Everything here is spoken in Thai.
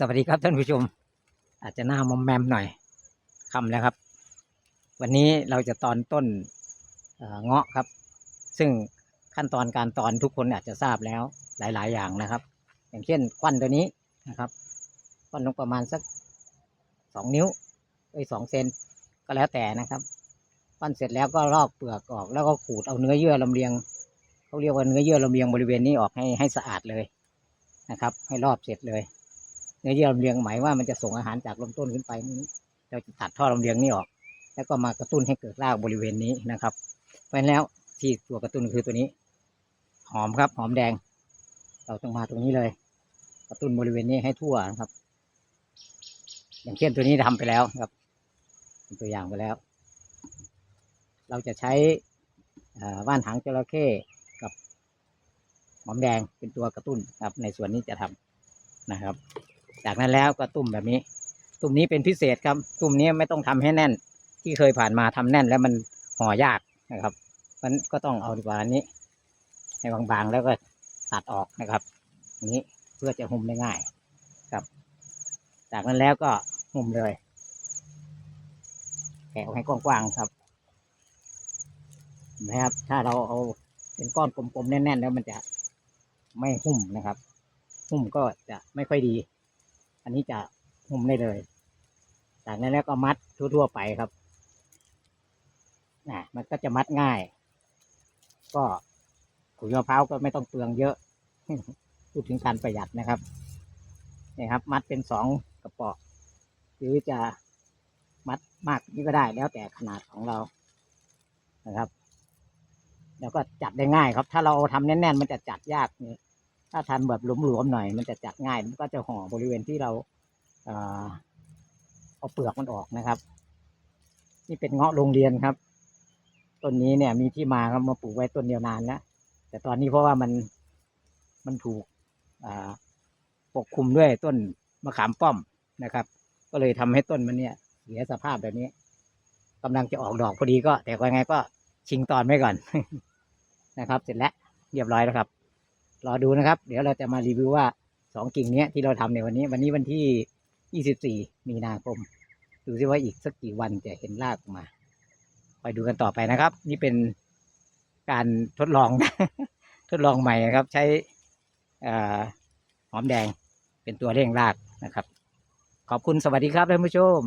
สวัสดีครับท่านผู้ชม อาจจะหน้ามอมแมมหน่อยคำแล้วครับ วันนี้เราจะตอนต้นเงาะครับ ซึ่งขั้นตอนการตอนทุกคนอาจจะทราบแล้วหลาย ๆ อย่างนะครับ อย่างเช่นควันตัวนี้นะครับควันลงประมาณสักสองนิ้วไอ้สองเซนก็แล้วแต่นะครับควันเสร็จแล้วก็ลอกเปลือกออก แล้วก็ขูดเอาเนื้อเยื่อลำเลียงเขาเรียกว่าเนื้อเยื่อลำเลียงบริเวณนี้ออกให้ให้สะอาดเลยนะครับ ให้รอบเสร็จเลย เนื้อเยื่อลำเลียงหมายว่ามันจะส่งอาหารจากลำต้นขึ้นไปนี้เราจะตัดท่อลำเลียงนี้ออก แล้วก็มากระตุ้นให้เกิดรากบริเวณนี้นะครับ เพราะแล้วที่ตัวกระตุ้นคือตัวนี้ หอมครับ หอมแดง เราต้องมาตรงนี้เลย กระตุ้นบริเวณนี้ให้ทั่วนะครับ อย่างเช่นตัวนี้ทำไปแล้วครับเป็นตัวอย่างไปแล้ว เราจะใช้ว่านหางจระเข้กับหอมแดงเป็นตัวกระตุ้นครับ ในส่วนนี้จะทำนะครับ จากนั้นแล้วก็ตุ่มแบบนี้ ตุ่มนี้เป็นพิเศษครับ ตุ่มนี้ไม่ต้องทำให้แน่น ที่เคยผ่านมาทำแน่นแล้วมันห่อยากนะครับมันก็ต้องเอาดีกว่านี้ ให้บางๆแล้วก็ตัดออกนะครับ นี้เพื่อจะหุ้มได้ง่ายครับ จากนั้นแล้วก็หุ้มเลยแกะออกให้กว้างๆครับนะครับ ถ้าเราเอาเป็นก้อนกลมๆแน่นๆ แล้วมันจะไม่หุ้มนะครับ หุ้มก็จะไม่ค่อยดี อันนี้จะหุ้มได้เลย จากนั้นแล้วก็มัดทั่วๆไปครับนะมันก็จะมัดง่าย ก็ขุยมะพร้าวก็ไม่ต้องเปลืองเยอะ พูดถึงการประหยัดนะครับนี่ครับ มัดเป็นสองกระป๋อหรือจะมัดมากนี่ก็ได้แล้วแต่ขนาดของเรานะครับ แล้วก็จัดได้ง่ายครับ ถ้าเราทำแน่นๆ มันจะจัดยากนี่ ถ้าทำแบบหลวมๆหน่อย มันจะจัดง่ายมันก็จะห่อบริเวณที่เราเอ่อเอาเปลือกมันออกนะครับ นี่เป็นเงาะโรงเรียนครับต้นนี้เนี่ยมีที่มาครับมาปลูกไว้ต้นเดียวนานแล้วแต่ตอนนี้เพราะว่ามันมันถูกปกคลุมด้วยต้นมะขามป้อมนะครับ ก็เลยทำให้ต้นมันเนี่ยเสียสภาพแบบนี้กำลังจะออกดอกพอดีก็ แต่ว่าไงก็ชิงตอนไว้ก่อนนะครับ เสร็จแล้วเรียบร้อยแล้วครับ รอดูนะครับ เดี๋ยวเราจะมารีวิวว่าสองกิ่งเนี้ยที่เราทำในวันนี้ วันนี้วันที่ยี่สิบสี่มีนาคม ดูซิว่าอีกสักกี่วันจะเห็นรากออกมา ไปดูกันต่อไปนะครับ นี่เป็นการทดลองทดลองใหม่นะครับ ใช้อหอมแดงเป็นตัวเร่งรากนะครับ ขอบคุณสวัสดีครับท่านผู้ชม